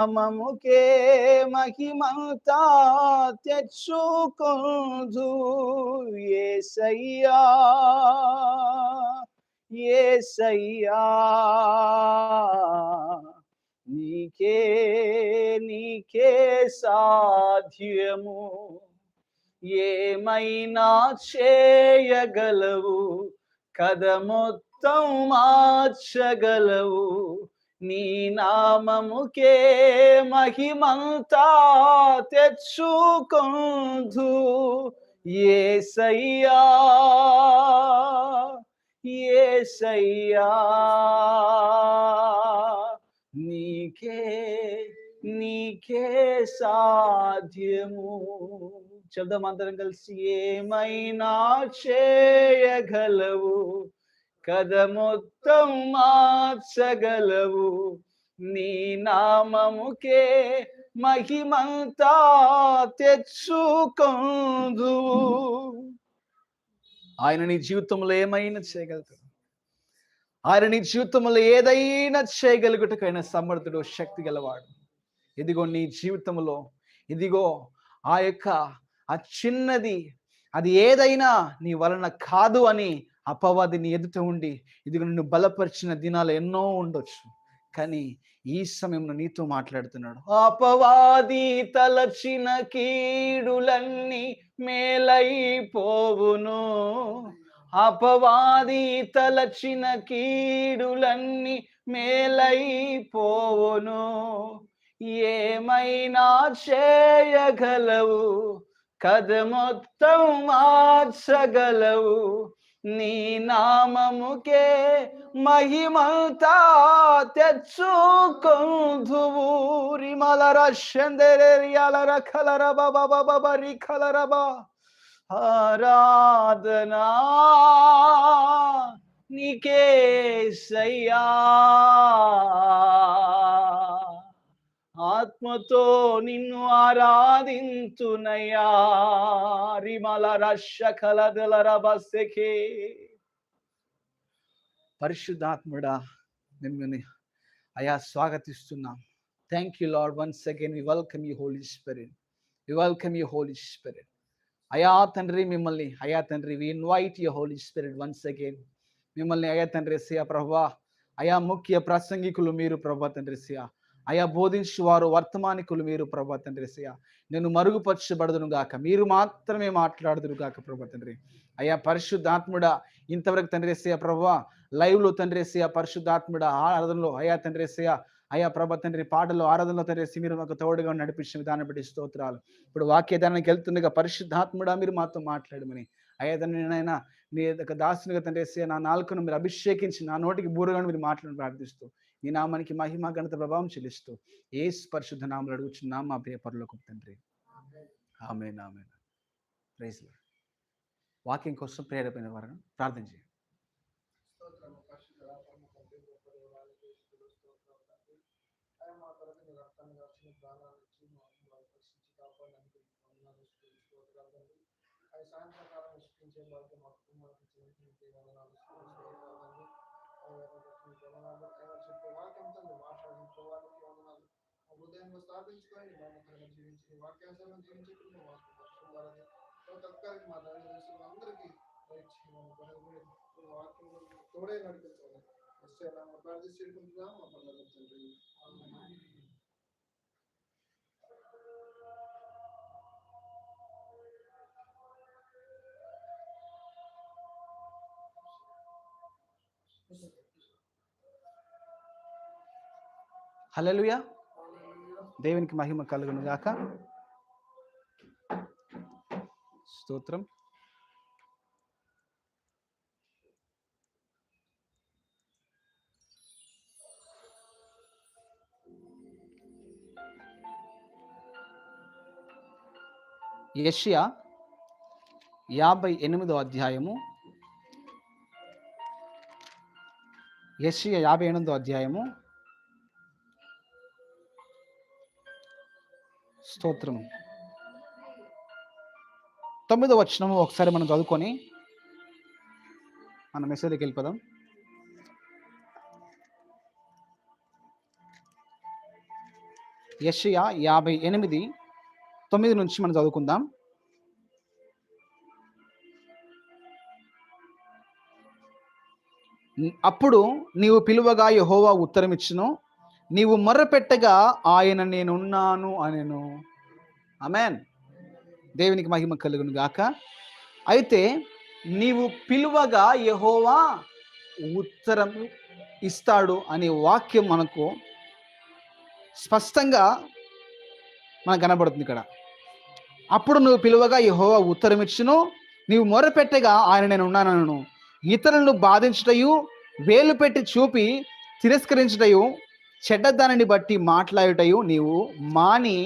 నామముకే మహిమంతా తెచ్చుకొందు ఏసయ్యా ఏసయ్యా. నీకే నీకే సాధ్యము. ఏమైనా చేయగలవు? కథ మొత్తం మార్చగలవు. నీ నామముకే మహిమంతా తెచ్చుకొందు. ఏసయ్యా ఏసయ్యా నీకే నీకే సాధ్యము. చెప్దాం అందరం కలిసి ఏమైనా చేయగలవు? కథ మొత్తం మార్చగలవు. నీ నామముకే మహిమంతా తెచ్చుకొందు ఆయన నీ జీవితంలో ఏమైనా చేయగలుగుతాడు? ఆయన నీ జీవితంలో ఏదైనా చేయగలుగుటకైనా సమర్థుడు శక్తి గలవాడు ఇదిగో నీ జీవితంలో ఇదిగో ఆ యొక్క ఆ చిన్నది అది ఏదైనా నీ వలన కాదు అని అపవాది నీ ఎదుట ఉండి ఇది నిన్ను బలపరిచిన దినాలు ఎన్నో ఉండొచ్చు. కానీ ఈ సమయంలో నీతో మాట్లాడుతున్నాడు. అపవాది తలచిన కీడులన్నీ మేలైపోవును. అపవాది తలచిన కీడులన్నీ మేలైపోవును. ఏమైనా చేయగలవు? కథ మొత్తం మార్చగలవు. నీ నామముకే మహిమంతా తెచ్చుకొందువు. రిమలర శందెరియలర కలర బబ బాబా రి కలరబా ఆరాధనా నీకే సయ్యా ఆత్మతో నిన్ను ఆరాధించునయ్యా. రిమల రష కలదల రబసెకే పరిశుద్ధాత్ముడా మిమ్మల్ని అయా స్వాగతిస్తున్నాం. Thank you Lord once again we welcome you Holy Spirit we welcome you Holy Spirit అయా తండ్రి మిమ్మల్ని అయా తండ్రి we invite you Holy Spirit once again మిమ్మల్ని అయా తండ్రి సియా ప్రభా. అయా ముఖ్య ప్రాసంగికులు మీరు ప్రభా తండ్రి సియా అయా బోధించు వారు వర్తమానికులు మీరు ప్రభా తండ్రి సయ నేను మరుగుపరచబడదును గాక. మీరు మాత్రమే మాట్లాడదును గాక ప్రభా తండ్రి. అయ్యా పరిశుద్ధాత్ముడా ఇంతవరకు తండ్రి సయ ప్రభా లైవ్లో తండ్రి సయ పరిశుద్ధాత్ముడ ఆరాధనలో అయా తండ్రి సయ అయా ప్రభా తండ్రి పాటలు ఆరాధనలో తండ్రి మీరు మాకు తోడుగా నడిపించిన విధానం బట్టి స్తోత్రాలు. ఇప్పుడు వాక్యదానానికి వెళ్తుండగా పరిశుద్ధాత్ముడా మీరు మాతో మాట్లాడమని. అయ్యా తండ్రి నాయన నీ యొక్క దాసునిగా తండ్రి నా నాలుకను మీరు అభిషేకించి నా నోటికి బూరగాను మీరు మాట్లాడి ప్రార్థిస్తూ నీ నామానికి మహిమ ఘనత ప్రభావం చెల్లిస్తూ ఏ పరిశుద్ధ నామలు అడుగుచున్నాం మా ప్రియ పరులకు తండ్రి. ఆమె నామే ప్రైజ్ వాక్యం కోసం ప్రేరేపైన వారు ప్రార్థన చేయండి. సాయంత్రకాలం పరిశుద్ధుడా, పరమ తండ్రి, జీవించి నీ వాక్యానుసారం జీవించే కుటుంబం మాకు పరిశుభ్రాలని ప్రతి ఒక్కరికి మా తల్లిదండ్రులు అందరికీ దయచేయమని ప్రభువే. నీ వాక్యంలో తోడే నడిపించాలి వస్తే నామ ప్రార్థించుకుంటున్నాం మా పనులకు తండ్రి ఆమేన్. హల్లెలూయా. దేవునికి మహిమ కలుగును గాక. స్తోత్రం. యష్యా యాభై ఎనిమిదో అధ్యాయము. యష్యా యాభై ఎనిమిదో అధ్యాయము. స్తోత్రం. తొమ్మిదో వచనము ఒకసారి మనం చదువుకొని మన మెసేజ్కి వెళ్ళిపోదాం. యషయ యాభై ఎనిమిది తొమ్మిది నుంచి మనం చదువుకుందాం. అప్పుడు నీవు పిలువగా యహోవా ఉత్తరమిచ్చును నీవు మొర్రపెట్టగా ఆయన నేనున్నాను అనెను. అమెన్ దేవునికి మహిమ కలుగును గాక. అయితే నీవు పిలువగా యహోవా ఉత్తరం ఇస్తాడు అనే వాక్యం మనకు స్పష్టంగా మనకు కనబడుతుంది ఇక్కడ. అప్పుడు నువ్వు పిలువగా యహోవా ఉత్తరం ఇచ్చును నీవు మొరపెట్టగా ఆయన నేను ఉన్నానను. ఇతరులను బాధించుటయు వేలు పెట్టి చూపి తిరస్కరించుటయు చెడ్డదానిని బట్టి మాట్లాడుటయు నీవు మాని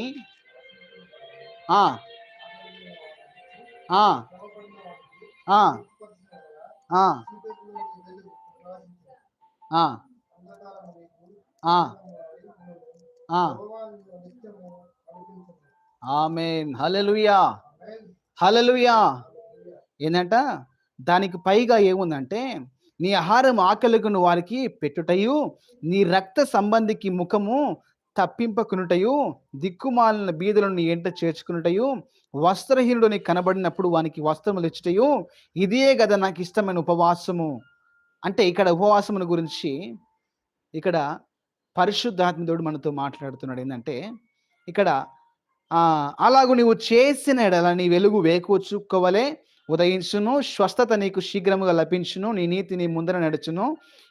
ఆమెన్. హలలుయా హలలుయా ఏంటంట దానికి పైగా ఏముందంటే నీ ఆహారం ఆకలికును వారికి పెట్టుటయు నీ రక్త సంబంధికి ముఖము తప్పింపకునుటయు దిక్కుమాలిన బీదలను నీ ఎంట చేర్చుకునుటయు వస్త్రహీనుడు నీకు కనబడినప్పుడు వానికి వస్త్రములు ఇచ్చుటయు ఇదే కదా నాకు ఇష్టమైన ఉపవాసము. అంటే ఇక్కడ ఉపవాసమును గురించి ఇక్కడ పరిశుద్ధాత్మదేవుడు మనతో మాట్లాడుతున్నాడు ఏంటంటే ఇక్కడ అలాగూ నీవు చేసిన ఎడల నీ వెలుగు వేకు చుక్కవలే ఉదయించును స్వస్థత నీకు శీఘ్రముగా లభించును నీ నీతి నీ ముందర నడుచును.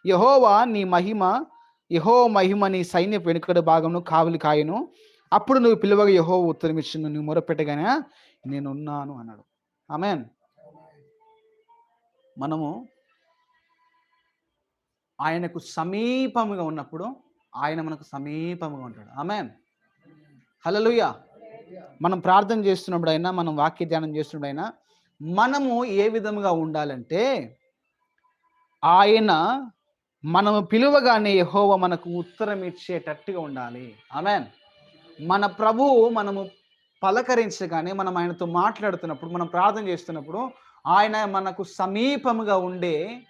యహోవా నీ మహిమ యహో మహిమని సైన్య వెనుకడు భాగమును కావలి కాయను. అప్పుడు నువ్వు పిలువగా యహో ఉత్తరం ఇచ్చును నువ్వు మొరపెట్టగానే నేనున్నాను అన్నాడు. ఆమెన్. మనము ఆయనకు సమీపముగా ఉన్నప్పుడు ఆయన మనకు సమీపముగా ఉంటాడు. ఆమెన్. హలలుయ మనం ప్రార్థన చేస్తున్నప్పుడు అయినా మనం వాక్య ధ్యానం చేస్తున్నప్పుడు అయినా మనము ఏ విధముగా ఉండాలంటే ఆయన మనము పిలువగానే యహోవ మనకు ఉత్తరం ఇచ్చేటట్టుగా ఉండాలి. ఆమెన్. మన ప్రభువు మనము పలకరించగానే మనం ఆయనతో మాట్లాడుతున్నప్పుడు మనం ప్రార్థన చేస్తున్నప్పుడు ఆయన మనకు సమీపముగా ఉండే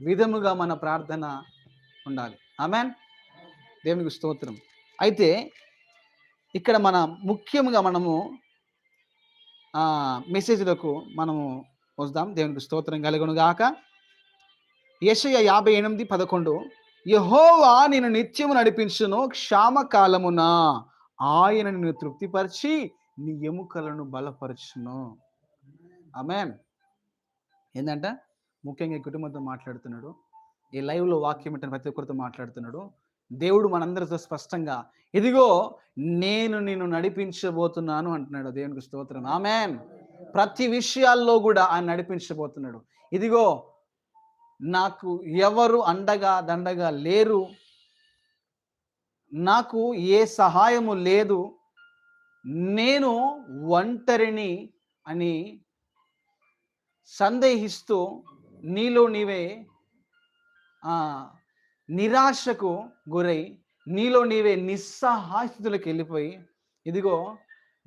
విధముగా మన ప్రార్థన ఉండాలి. ఆమెన్. దేవునికి స్తోత్రం. అయితే ఇక్కడ మన ముఖ్యంగా మనము మెసేజ్లకు మనము వద్దాం దేవునికి స్తోత్రం కలుగును గాక యశయ యాభై ఎనిమిది పదకొండు. యహోవా నేను నిత్యము నడిపించును క్షామకాలమున ఆయన నిన్ను తృప్తిపరిచి నీ ఎముకలను బలపరచును. ఆమెన్. ఏంటంట ముఖ్యంగా ఈ కుటుంబంతో మాట్లాడుతున్నాడు. ఈ లైవ్లో వాక్యం ఏంటని ప్రతి ఒక్కరితో మాట్లాడుతున్నాడు. దేవుడు మనందరితో స్పష్టంగా ఇదిగో నేను నిన్ను నడిపించబోతున్నాను అంటున్నాడు. దేవునికి స్తోత్రం. ఆమెన్. ప్రతి విషయాల్లో కూడా ఆయన నడిపించబోతున్నాడు. ఇదిగో నాకు ఎవరు అండగా దండగా లేరు. నాకు ఏ సహాయము లేదు. నేను ఒంటరిని అని సందేహిస్తూ నీలో నీవే నిరాశకు గురై నీలో నీవే నిస్సహాయితులకు వెళ్ళిపోయి ఇదిగో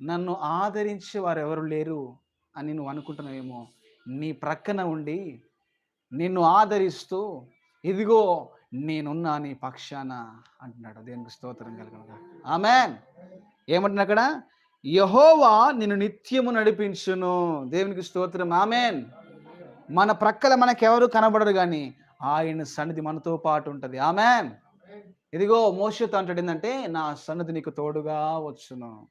నన్ను ఆదరించే వారు ఎవరు లేరు అని నువ్వు అనుకుంటున్నావేమో. నీ ప్రక్కన ఉండి నిన్ను ఆదరిస్తూ ఇదిగో నేనున్నా నీ పక్షాన అంటున్నాడు. దేవునికి స్తోత్రం కలుగును ఆమెన్. ఏమంటున్నా అక్కడ? యహోవా నిన్ను నిత్యము నడిపించును. దేవునికి స్తోత్రం. ఆమెన్. మన ప్రక్కల మనకెవరు కనబడరు కానీ ఆయన సన్నిధి మనతో పాటు ఉంటుంది. ఆమెన్. ఇదిగో మోసతో అంటాడు ఏంటంటే నా సన్నిధి నీకు తోడుగా వచ్చును.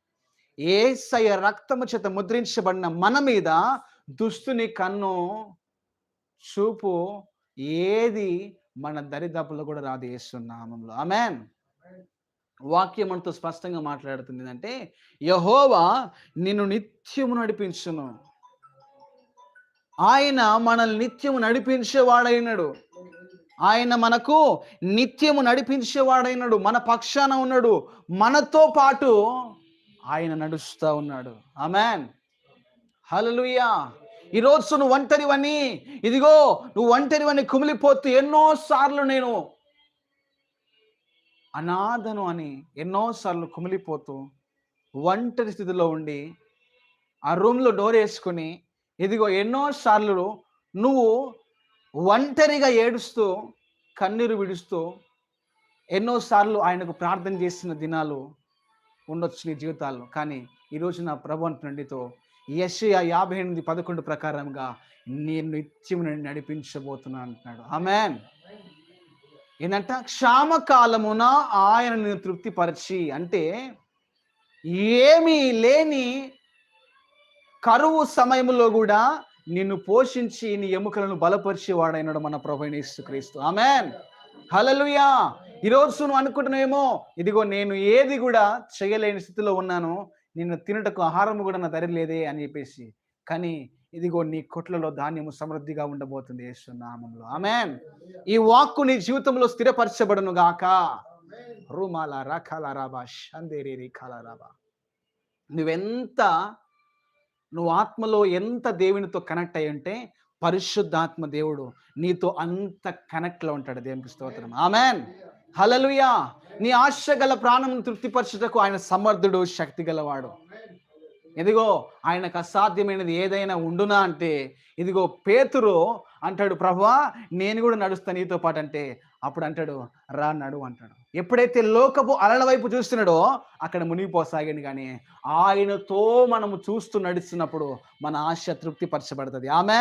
ఏసయ రక్తము చేత ముద్రించబడిన మన మీద దుస్తుని కన్ను చూపు ఏది మన దరిదాపుల్లో కూడా రాదు ఏసునామంలో ఆమెన్. వాక్యం మనతో స్పష్టంగా మాట్లాడుతుంది అంటే యహోవా నిన్ను నిత్యము నడిపించును. ఆయన మనల్ని నిత్యము నడిపించేవాడైనాడు. ఆయన మనకు నిత్యము నడిపించేవాడైనాడు. మన పక్షాన ఉన్నాడు. మనతో పాటు ఆయన నడుస్తూ ఉన్నాడు. ఆమెన్. హల్లెలూయా. ఈరోజు నువ్వు ఒంటరివని ఇదిగో నువ్వు ఒంటరివని కుమిలిపోతూ ఎన్నోసార్లు నేను అనాథను అని ఎన్నోసార్లు కుమిలిపోతూ ఒంటరి స్థితిలో ఉండి ఆ రూమ్లో డోర్ వేసుకుని ఇదిగో ఎన్నోసార్లు నువ్వు ఒంటరిగా ఏడుస్తూ కన్నీరు విడుస్తూ ఎన్నోసార్లు ఆయనకు ప్రార్థన చేసిన దినాలు ఉండొచ్చు నీ జీవితాల్లో. కానీ ఈరోజు నా ప్రభు అంటున్న యెషయా యాభై ఎనిమిది పదకొండు ప్రకారంగా నేను నిత్యం నడిపించబోతున్నాను అంటున్నాడు. ఆమె ఏంటంట క్షామకాలమున ఆయన తృప్తిపరిచి అంటే ఏమీ లేని కరువు సమయంలో కూడా నిన్ను పోషించి నీ ఎముకలను బలపరిచేవాడైనాడు మన ప్రభు క్రీస్తు ఆమెన్. హలలుయా ఈరోజు నువ్వు అనుకుంటున్నావేమో? ఇదిగో నేను ఏది కూడా చేయలేని స్థితిలో ఉన్నాను. నిన్ను తినటకు ఆహారం కూడా నా దరి లేదే అని చెప్పేసి. కానీ ఇదిగో నీ కొట్లలో ధాన్యము సమృద్ధిగా ఉండబోతుంది యేసునామంలో ఆమె ఆమెన్. ఈ వాక్కు నీ జీవితంలో స్థిరపరచబడును గాక. రూమాల రాకాల రాబా షందేరి రేఖాల రాబా. నువ్వెంత నువ్వు ఆత్మలో ఎంత దేవునితో కనెక్ట్ అయ్యి ఉంటే పరిశుద్ధాత్మ దేవుడు నీతో అంత కనెక్ట్లో ఉంటాడు దేవునికి స్తోత్రం. ఆమెన్. హలలుయా నీ ఆశ గల ప్రాణం తృప్తిపరచుటకు ఆయన సమర్థుడు శక్తి గలవాడు. ఇదిగో ఆయనకు అసాధ్యమైనది ఏదైనా ఉండునా అంటే ఇదిగో పేతురు అంటాడు ప్రభువా నేను కూడా నడుస్తా నీతో పాటు అంటే అప్పుడు అంటాడు రా నడు అంటాడు. ఎప్పుడైతే లోకపు అలల వైపు చూస్తున్నాడో అక్కడ మునిగిపోసాగాడు కానీ ఆయనతో మనము చూస్తూ నడుస్తున్నప్పుడు మన ఆశ తృప్తి పరచబడుతుంది ఆమె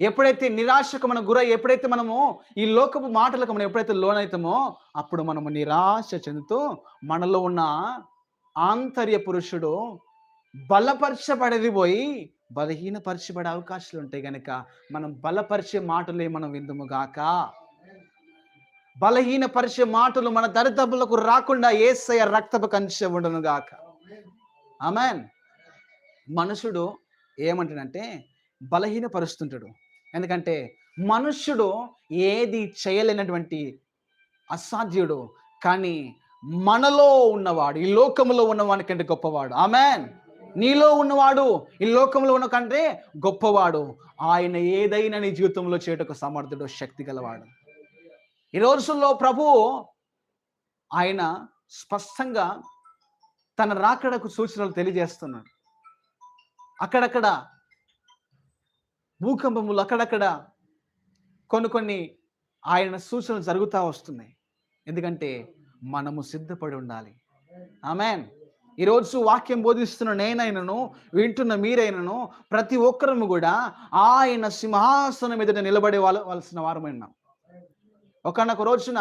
ఎప్పుడైతే నిరాశకు మనం గురై ఎప్పుడైతే మనము ఈ లోకపు మాటలకు మనం ఎప్పుడైతే లోనవుతామో అప్పుడు మనము నిరాశ చెందుతూ మనలో ఉన్న ఆంతర్య పురుషుడు బలపరచబడేది పోయి బలహీనపరచబడే అవకాశాలు ఉంటాయి కనుక మనం బలపరిచే మాటలే మనం విందుము గాక? బలహీనపరిచే మాటలు మన దరిదబ్బులకు రాకుండా ఏసయ రక్తపు కంచె ఉండను గాక. ఆమెన్. మనుషుడు ఏమంటాడంటే బలహీనపరుస్తుంటాడు. ఎందుకంటే మనుష్యుడు ఏది చేయలేనటువంటి అసాధ్యుడు కానీ మనలో ఉన్నవాడు ఈ లోకంలో ఉన్నవాడి కంటే గొప్పవాడు. ఆమెన్. నీలో ఉన్నవాడు ఈ లోకంలో ఉన్న కంటే గొప్పవాడు. ఆయన ఏదైనా నీ జీవితంలో చేయటకు సమర్థుడు శక్తి గలవాడు. ఈ రోజుల్లో ప్రభు ఆయన స్పష్టంగా తన రాకడకు సూచనలు తెలియజేస్తున్నాడు. అక్కడక్కడ భూకంపములు అక్కడక్కడ కొన్ని కొన్ని ఆయన సూచనలు జరుగుతూ వస్తున్నాయి. ఎందుకంటే మనము సిద్ధపడి ఉండాలి. ఆమెన్. ఈరోజు వాక్యం బోధిస్తున్న నేనైనను వింటున్న మీరైనను ప్రతి ఒక్కరము కూడా ఆయన సింహాసనం ఎదుట నిలబడే వాళ్ళవలసిన వారమైనాం ఒకనొక రోజున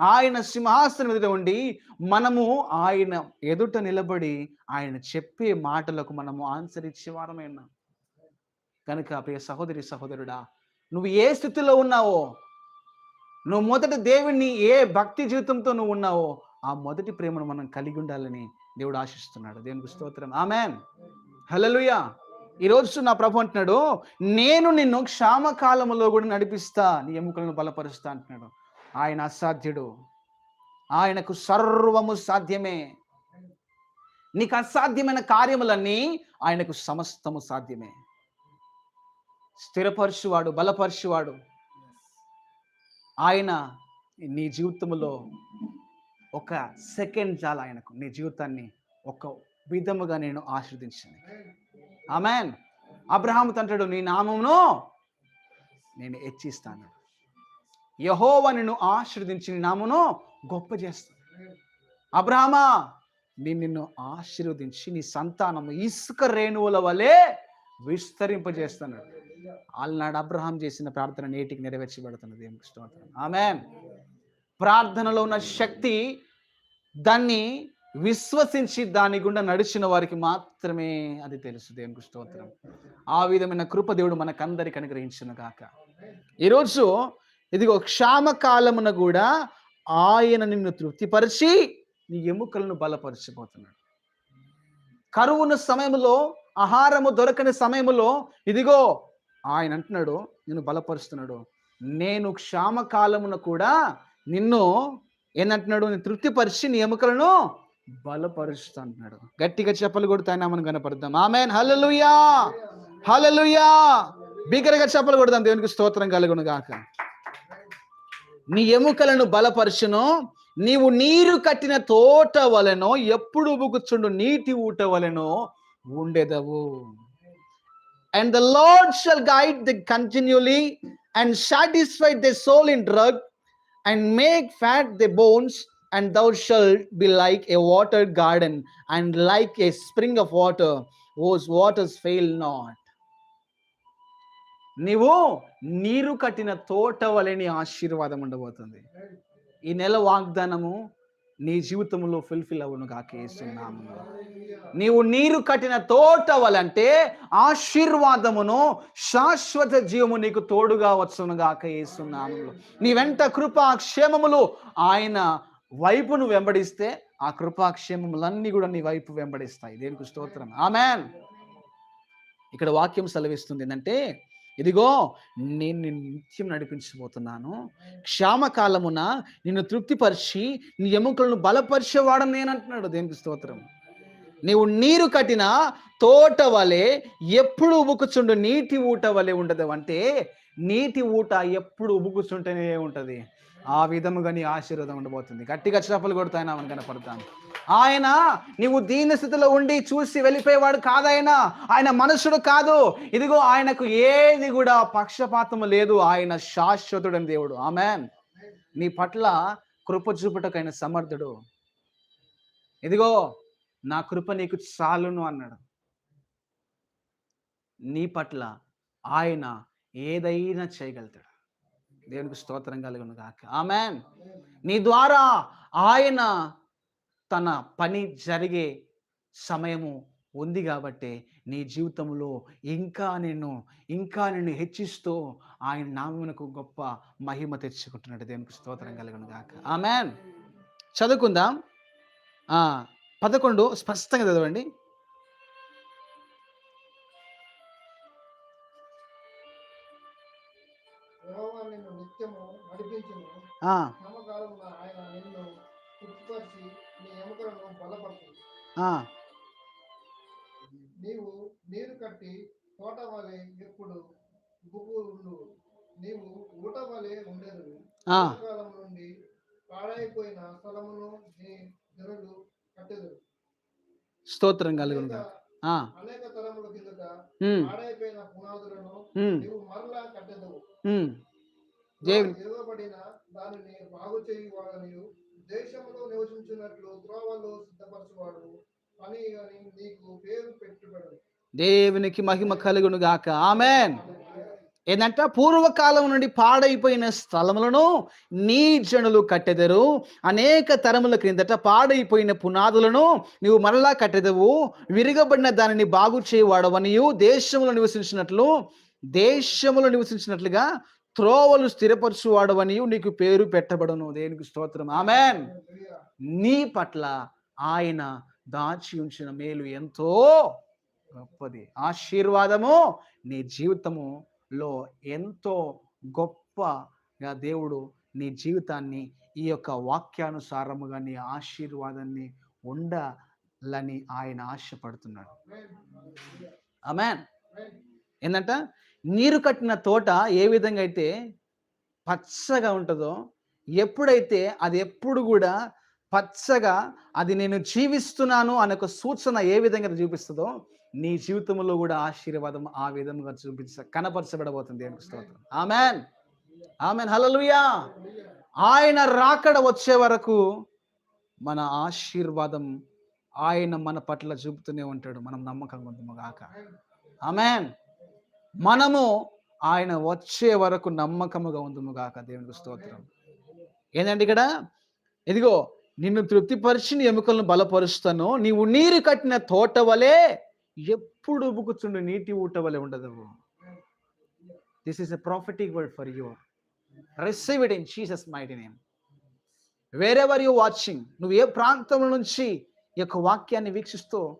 ఆయన సింహాసనం ఎదుట ఉండి మనము ఆయన ఎదుట నిలబడి ఆయన చెప్పే మాటలకు మనము ఆన్సర్ ఇచ్చే వారమైనాం కనుక ప్రియ సహోదరి సహోదరుడా నువ్వు ఏ స్థితిలో ఉన్నావో నువ్వు మొదటి దేవుణ్ణి ఏ భక్తి జీవితంతో నువ్వు ఉన్నావో ఆ మొదటి ప్రేమను మనం కలిగి ఉండాలని దేవుడు ఆశిస్తున్నాడు. దేవునికి స్తోత్రం. ఆమెన్. హలలుయా ఈరోజు నా ప్రభు అంటున్నాడు నేను నిన్ను క్షామకాలంలో కూడా నడిపిస్తా నీ ఎముకలను బలపరుస్తా అంటున్నాడు. ఆయన అసాధ్యుడు. ఆయనకు సర్వము సాధ్యమే. నీకు అసాధ్యమైన కార్యములన్నీ ఆయనకు సమస్తము సాధ్యమే. స్థిరపరచువాడు బలపరచువాడు. ఆయన నీ జీవితంలో ఒక సెకండ్ చాలు ఆయనకు. నీ జీవితాన్ని ఒక విధముగా నేను ఆశీర్దించాను ఆమెన్ అబ్రహాం తండ్రుడు నీ నామమును నేను హెచ్చిస్తాను. యహోవ నిన్ను ఆశీర్దించి నీ నామమును గొప్ప చేస్తాను. అబ్రహమా నేను నిన్ను ఆశీర్వదించి నీ సంతానము ఇసుక రేణువుల వలె విస్తరింపజేస్తాను. ఆల్నాడు అబ్రహాం చేసిన ప్రార్థన నేటికి నెరవేర్చబడుతున్నది. దేవునికి స్తోత్రం. ఆమె ప్రార్థనలో ఉన్న శక్తి దాన్ని విశ్వసించి దాని గుండా నడిచిన వారికి మాత్రమే అది తెలుసు. దేవునికి స్తోత్రం. ఆ విధమైన కృప దేవుడు మనకందరికి అనుగ్రహించిన గాక. ఈరోజు ఇదిగో క్షామకాలమున కూడా ఆయన నిన్ను తృప్తిపరిచి నీ ఎముకలను బలపరచబోతున్నాడు. కరువున సమయంలో ఆహారము దొరకని సమయంలో ఇదిగో ఆయన అంటున్నాడు నిన్ను బలపరుస్తున్నాడు. నేను క్షామకాలమున కూడా నిన్ను ఏంటంటున్నాడు నేను తృప్తిపరిచి నీ ఎముకలను బలపరుస్తా అంటున్నాడు గట్టిగా చెప్పలు కొడతాయి మనం కనపడదాం ఆమెన్. హలలుయా హలలుయా బిగ్గరగా చెప్పలు కొడదాం. దేవునికి స్తోత్రం కలుగును గాక నీ ఎముకలను బలపరచును. నీవు నీరు కట్టిన తోట వలెనో ఎప్పుడు ఉబుకుచుండు నీటి ఊట వలెనో ఉండేదవు. And the Lord shall guide thee continually and satisfy the soul in drought and make fat the bones and thou shalt be like a watered garden and like a spring of water whose waters fail not. నీవు నీరు కట్టిన తోట వలెని ఆశీర్వాదం ఉండబోతుంది. ఈ నెల వాగ్దానము నీ జీవితంలో ఫుల్ఫిల్ అవ్వను కాకేస్తున్నాము నీవు నీరు కట్టిన తోట వలంటే ఆశీర్వాదమును శాశ్వత జీవము నీకు తోడుగా వచ్చును గాక ఏసునామములో నీ వెంట కృపా క్షేమములు ఆయన వైపును వెంబడిస్తే ఆ కృపాక్షేమములన్నీ కూడా నీ వైపు వెంబడిస్తాయి. దేనికి స్తోత్రం. ఆమెన్. ఇక్కడ వాక్యం సెలవిస్తుంది. ఏంటంటే ఇదిగో నేను నిన్ను నిత్యం నడిపించబోతున్నాను. క్షామకాలమున నిన్ను తృప్తిపరిచి నీ ఎముకలను బలపరిచేవాడని నేను అంటున్నాడు దేనికి స్తోత్రం. నీవు నీరు కట్టిన తోట వలె ఎప్పుడు ఉబుకుచుండు నీటి ఊట వలె ఉండదు. అంటే నీటి ఊట ఎప్పుడు ఉబుకుచుంటేనే ఉంటది. ఆ విధముగా నీ ఆశీర్వాదం ఉండబోతుంది. గట్టిగా చప్పలు కొడుతాయన మనం కనపడతాను ఆయన నీవు దీన స్థితిలో ఉండి చూసి వెళ్ళిపోయేవాడు కాదాయన ఆయన మనుషుడు కాదు. ఇదిగో ఆయనకు ఏది కూడా పక్షపాతము లేదు. ఆయన శాశ్వతుడని దేవుడు. ఆమెన్. నీ పట్ల కృప చూపుటకైన సమర్థుడు. ఇదిగో నా కృప నీకు చాలును అన్నాడు. నీ పట్ల ఆయన ఏదైనా చేయగలుగుతాడు. దేవునికి స్తోత్రం కలుగును కాక ఆమెన్. నీ ద్వారా ఆయన తన పని జరిగే సమయము ఉంది కాబట్టి నీ జీవితంలో ఇంకా నేను ఇంకా నిన్ను హెచ్చిస్తూ ఆయన నామమునకు గొప్ప మహిమ తెచ్చుకుంటున్నాడు దేవునికి స్తోత్రం కలుగును గాక. ఆమెన్. చదువుకుందాం. ఆ, పదకొండు స్పష్టంగా చదవండి. నడిపించును. నీవు నీరు కట్టి తోట వలె ఎప్పుడు ఉండు నీవు ఊట వలె ఉండేది ఆ, కాలం నుండి పాడైపోయిన స్థలమును నీ జనులు కట్టెదరు. స్తోత్రం ఆ, అనేక తరముల కిందట పాడైపోయిన పునాదులను నీవు మరలా కట్టెదవు. దేవుని దానిని బాగు చేయువాడని దేశంలో నివసించినట్లు త్రోవలు సిద్ధపరచువాడు. అని అని నీకు పేరు పెట్టుబడు. దేవునికి మహిమ కలుగును గాక. ఆమెన్. ఏంటంటే పూర్వకాలం నుండి పాడైపోయిన స్థలములను నీ జనులు కట్టెదరు. అనేక తరముల క్రిందట పాడైపోయిన పునాదులను నీవు మరలా కట్టెదవు. విరగబడిన దానిని బాగు చేయవాడవనియు దేశంలో నివసించినట్లు దేశంలో నివసించినట్లుగా త్రోవలు స్థిరపరచువాడవనియు నీకు పేరు పెట్టబడను. దేనికి స్తోత్రం. ఆమెన్. నీ పట్ల ఆయన దాచి ఉంచిన మేలు ఎంతో గొప్పది. ఆశీర్వాదము నీ జీవితములో ఎంతో గొప్పగా దేవుడు నీ జీవితాన్ని ఈ యొక్క వాక్యానుసారముగా నీ ఆశీర్వాదాన్ని ఉండాలని ఆయన ఆశపడుతున్నాడు. ఆమెన్. ఏంటంట నీరు కట్టిన తోట ఏ విధంగా అయితే పచ్చగా ఉంటుందో ఎప్పుడైతే అది ఎప్పుడు కూడా పచ్చగా అది నేను జీవిస్తున్నాను అనే ఒక సూచన ఏ విధంగా చూపిస్తుందో నీ జీవితంలో కూడా ఆశీర్వాదం ఆ విధంగా చూపించ కనపరచబడబోతుంది దేవునికి స్తోత్రం. ఆమెన్ ఆమెన్ హల్లెలూయా ఆయన రాకడ వచ్చే వరకు మన ఆశీర్వాదం ఆయన మన పట్ల చూపుతూనే ఉంటాడు. మనం నమ్మకంగా ఉందాము గాక. ఆమెన్ మనము ఆయన వచ్చే వరకు నమ్మకముగా ఉందము గాక దేవునికి స్తోత్రం. ఏంటంటే ఇక్కడ? ఇదిగో నిన్ను తృప్తిపరిచి నీ ఎముకలను బలపరుస్తాను. నీవు నీరు కట్టిన తోట వలె ఎప్పుడు ఉబుకుచుండు నీటి ఊట వలె ఉండదు this is a prophetic word for you receive it in Jesus mighty name wherever you watching నువ్వు ఏ ప్రాంతం నుంచి ఈ యొక్క వాక్యాన్ని వీక్షిస్తూ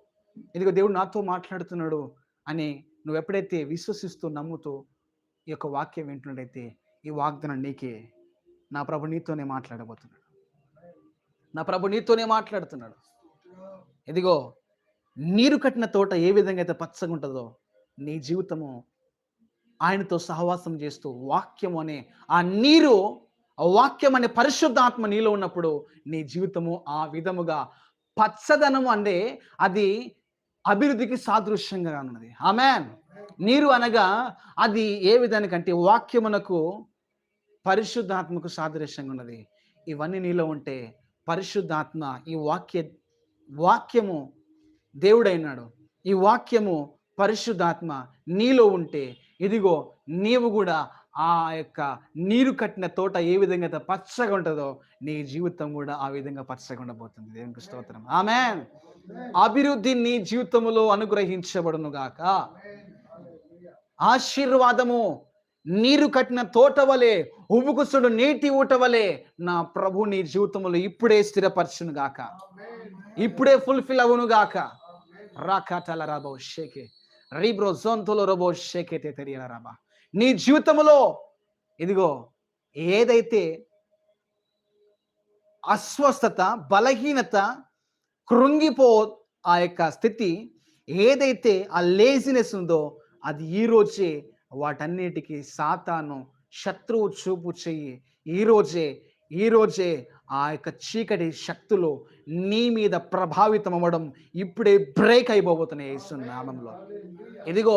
ఇదిగో దేవుడు నాతో మాట్లాడుతున్నాడు అని నువ్వు ఎప్పుడైతే విశ్వసిస్తూ నమ్ముతూ ఈ యొక్క వాక్యం వింటున్నట్టయితే ఈ వాగ్దానం నీకే. నా ప్రభు నీతోనే మాట్లాడబోతున్నాడు. నా ప్రభు నీతోనే మాట్లాడుతున్నాడు. ఇదిగో నీరు కట్టిన తోట ఏ విధంగా అయితే పచ్చగా ఉంటుందో నీ జీవితము ఆయనతో సహవాసం చేస్తూ వాక్యం అనే ఆ నీరు వాక్యం అనే పరిశుద్ధాత్మ నీలో ఉన్నప్పుడు నీ జీవితము ఆ విధముగా పచ్చదనము అంటే అది అభివృద్ధికి సాదృశ్యంగా ఉన్నది. ఆమెన్. నీరు అనగా అది ఏ విధానికంటే వాక్యమునకు పరిశుద్ధాత్మకు సాదృశ్యంగా ఉన్నది. ఇవన్నీ నీలో ఉంటే పరిశుద్ధాత్మ ఈ వాక్య వాక్యము దేవుడైనాడు. ఈ వాక్యము పరిశుద్ధాత్మ నీలో ఉంటే ఇదిగో నీవు కూడా ఆ యొక్క నీరు కట్టిన తోట ఏ విధంగా అయితే పచ్చగా ఉంటుందో నీ జీవితం కూడా ఆ విధంగా పచ్చగా ఉండబోతుంది. దేవునికి స్తోత్రం. ఆమె అభివృద్ధి నీ జీవితంలో అనుగ్రహించబడును గాక. ఆశీర్వాదము నీరు కట్టిన తోట వలె ఉబుకుసుడు నీటి ఊట వలె నా ప్రభు నీ జీవితంలో ఇప్పుడే స్థిరపరచును గాక. ఇప్పుడే ఫుల్ఫిల్ అవును గాక. రాకాటల రాబో షేకే రీబ్రో జోంతులో రబో షేకే తెలియల రాబా. నీ జీవితంలో ఇదిగో ఏదైతే అస్వస్థత బలహీనత కృంగిపో ఆ యొక్క స్థితి ఏదైతే ఆ లేజినెస్ ఉందో అది ఈ రోజే వాటన్నిటికీ సాతాను శత్రువు చూపు చెయ్యి. ఈ రోజే ఈ రోజే ఆ యొక్క చీకటి శక్తులు నీ మీద ప్రభావితం అవ్వడం ఇప్పుడే బ్రేక్ అయిపోబోతున్నాయి యేసు నామంలో. ఇదిగో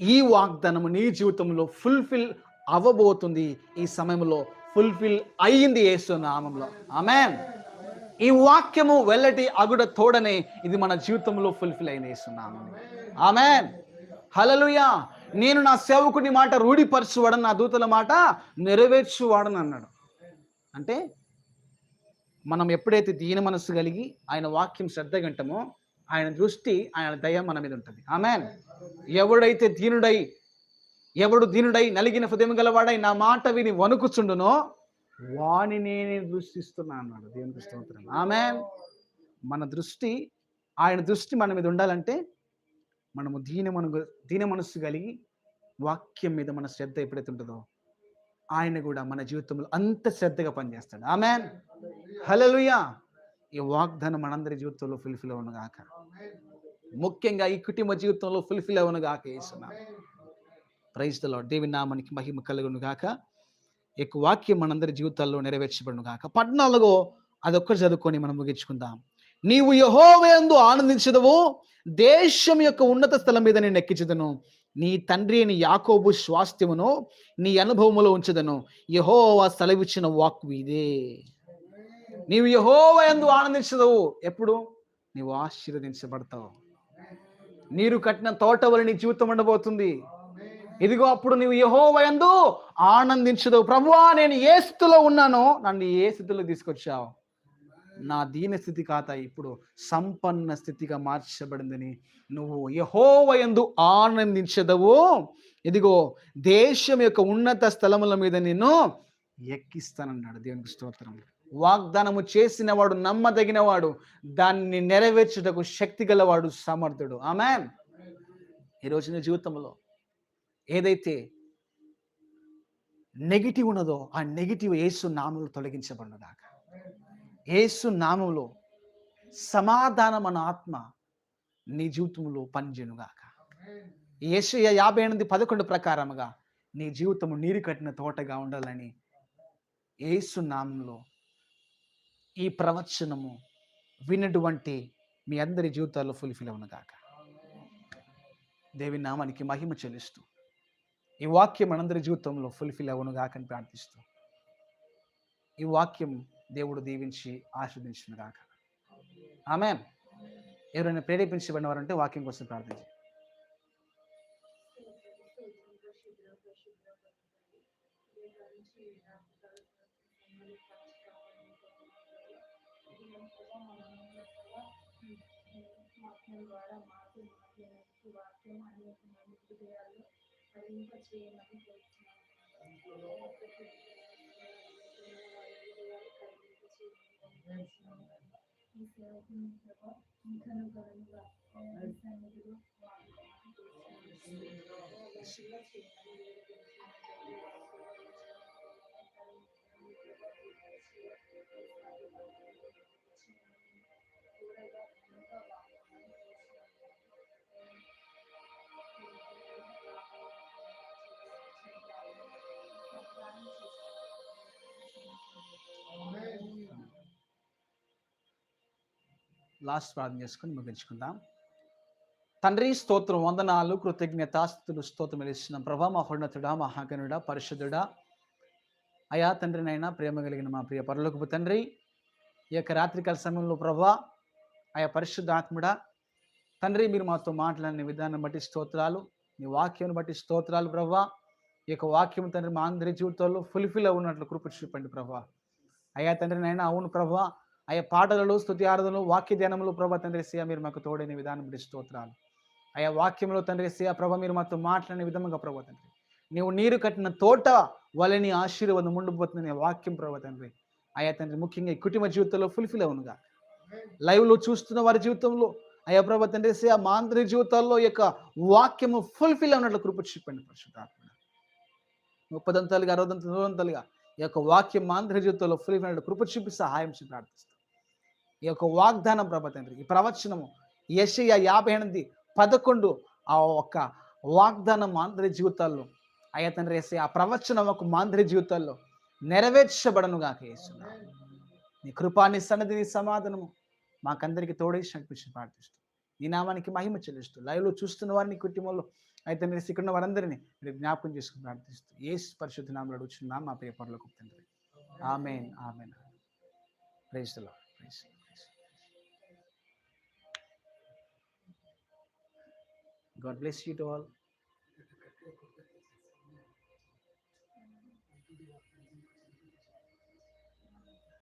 ఈ వాగ్దానము నీ జీవితంలో ఫుల్ఫిల్ అవ్వబోతుంది. ఈ సమయంలో ఫుల్ఫిల్ అయ్యింది యేసు నామంలో. ఆమెన్ ఈ వాక్యము వెల్లటి అగుడ తోడనే ఇది మన జీవితంలో ఫుల్ఫిల్ అయింది ఆమె నామంలో హలలుయా నేను నా సేవకుని మాట రూఢిపరచువాడని నా దూతల మాట నెరవేర్చువాడని అన్నాడు. అంటే మనం ఎప్పుడైతే దీన మనస్సు కలిగి ఆయన వాక్యం శ్రద్ధ గంటమో ఆయన దృష్టి ఆయన దయ మన మీద ఉంటుంది. ఆమెన్. ఎవడైతే దీనుడై ఎవడు దీనుడై నలిగిన హృదయం గలవాడై నా మాట విని వణుకుచుండునో వాని నేనే దృష్టిస్తున్నా అన్నాడు. దేవునికి స్తోత్రం. ఆమెన్. మన దృష్టి ఆయన దృష్టి మన మీద ఉండాలంటే మనము దీన మను దీన మనస్సు కలిగి వాక్యం మీద మన శ్రద్ధ ఎప్పుడైతే ఉంటుందో ఆయన కూడా మన జీవితంలో అంత శ్రద్ధగా పనిచేస్తాడు. ఆమెన్. హలలుయా ఈ వాగ్దానం మనందరి జీవితంలో ఫుల్ఫిల్ అవును ముఖ్యంగా ఈ కుటుంబ జీవితంలో ఫుల్ఫిల్ అవును గాక వేస్తున్నా ప్రైజ్లో దేవి నామానికి మహిమ కలుగును గాక యొక్క వాక్యం మనందరి జీవితాల్లో నెరవేర్చబడును గాక. పద్నాలుగో అదొక్కటి చదువుకొని మనం ముగించుకుందాం. నీవు యహోవేందు ఆనందించదవు దేశం యొక్క ఉన్నత స్థలం మీద నేను ఎక్కించదను. నీ తండ్రి అని యాకోబు స్వాస్థ్యమును నీ అనుభవములో ఉంచదను. యహోవా సెలవిచ్చిన వాక్ ఇదే. నీవు యహోవ ఎందు ఆనందించదవు. ఎప్పుడు? నీవు ఆశీర్వదించబడతావు. నీరు కట్టిన తోట వల్ల నీ జీవితం ఉండబోతుంది. ఇదిగో అప్పుడు నీవు యహోవ యందు ఆనందించదు ప్రభువా నేను ఏ స్థితిలో ఉన్నానో నన్ను ఏ స్థితిలో తీసుకొచ్చావు? నా దీన స్థితి కాత ఇప్పుడు సంపన్న స్థితిగా మార్చబడిందని నువ్వు యహోవయందు ఆనందించదవు. ఇదిగో దేశం యొక్క ఉన్నత స్థలముల మీద నేను ఎక్కిస్తానన్నాడు. దేవునికి స్తోత్రం. వాగ్దానము చేసిన వాడు నమ్మదగిన వాడు దాన్ని నెరవేర్చుటకు శక్తి గలవాడు సమర్థుడు. ఆమెన్. ఈరోజు నీ జీవితంలో ఏదైతే నెగిటివ్ ఉన్నదో ఆ నెగిటివ్ ఏసు నామంలో తొలగించబడిన దాకా యేసు నామంలో సమాధానం అన్న ఆత్మ నీ జీవితంలో పనిచేయునుగాక. ఏషయ యాభై ఎనిమిది పదకొండు ప్రకారముగా నీ జీవితము నీరు కట్టిన తోటగా ఉండాలని ఏసు నామంలో ఈ ప్రవచనము వినటువంటి మీ అందరి జీవితాల్లో ఫుల్ఫిల్ అవునుగాక. దేవి నామానికి మహిమ చెల్లిస్తూ ఈ వాక్యం మనందరి జీవితంలో ఫుల్ఫిల్ అవునుగాక కాకని ప్రార్థిస్తూ. ఈ వాక్యం దేవుడు దీవించి ఆస్వాదించిన గాక. ఆమె ఎవరైనా ప్రేరేపించబడిన వారంటే వాక్యం కోసం ప్రార్థించి వాక్యం ద్వారా మాకు వాక్యం అనేక మంది హృదయాల్లో ఫలింప చేయమని కోరుతున్నాను. ఈ సేవకుని ప్రభా ఇంకను బలముగా మీ సన్నిధిలో లాస్ట్ ప్రార్థన చేసుకుని ముగించుకుందాం. తండ్రి స్తోత్రం వందనాలు కృతజ్ఞతాస్తులు స్తోత్రం ఇస్తున్నాం ప్రభా మహోన్నతుడా మహాగణుడా పరిశుద్ధుడా. అయా తండ్రి నైనా ప్రేమ కలిగిన మా ప్రియ పరలోకపు తండ్రి ఈ యొక్క రాత్రికాల సమయంలో ప్రభా ఆయా పరిశుద్ధాత్ముడా తండ్రి మీరు మాతో మాట్లాడిన విధానం బట్టి స్తోత్రాలు మీ వాక్యాన్ని బట్టి స్తోత్రాలు ప్రభా ఈ యొక్క వాక్యం తండ్రి మా అందరి జీవితాల్లో ఫుల్ఫిల్ అవునట్లు కృప చూపండి ప్రభా. అయ్యా తండ్రి నైనా అవును ప్రభా. ఆయా పాటలలో స్థుతి ఆరదలు వాక్య ధ్యానంలో ప్రభా తండ్రి సియా మీరు మాకు తోడైన విధానం బట్టి స్తోత్రాలు. ఆయా వాక్యంలో తండ్రి సియా ప్రభ మీరు మాతో మాట్లాడిన విధంగా ప్రభా తండ్రి. నీవు నీరు కట్టిన తోట వలని ఆశీర్వాదం ఉండిపోతుంది వాక్యం ప్రభా తండ్రి. ఆయా తండ్రి ముఖ్యంగా ఈ కుటుంబ జీవితంలో ఫుల్ఫిల్ అవునుగా లైవ్లో చూస్తున్న వారి జీవితంలో అయ్యా ప్రభా తండ్రి సియా మా అందరి జీవితాల్లో యొక్క వాక్యము ఫుల్ఫిల్ అవునట్లు కృప చూపండి పరిశుద్ధాత్మ. ముప్పదంతాలుగా అరవదంతలుగా నూరంతలుగా ఈ యొక్క వాక్యం మా జీవితంలో ఫుల్ఫిల్ కృప చూపి సహాయం ప్రార్థిస్తాం. ఈ యొక్క వాగ్దానం ప్రభా ఈ ప్రవచనము యశయ యాభై ఎనిమిది పదకొండు ఆ ఒక్క వాగ్దానం మా జీవితాల్లో అయ్యా తండ్రి వేసే ఆ ప్రవచనం ఒక మా జీవితాల్లో నెరవేర్చబడను గాక యేసునా నీ కృపాన్ని సన్నది నీ సమాధానము మాకందరికీ తోడేసి అనిపించి ప్రార్థిస్తూ. నీ నామానికి మహిమ చెల్లిస్తూ లైవ్లో చూస్తున్న వారిని కుటుంబంలో అయితే మీరు ఇక్కడ ఉన్న వారందరినీ మీరు జ్ఞాపకం చేసుకుని ప్రార్థిస్తూ ఏ పరిశుద్ధ నామలు అడుగుచున్నాం. మా పేపర్లకు తండ్రి amen amen. Praise the Lord praise God bless you to all.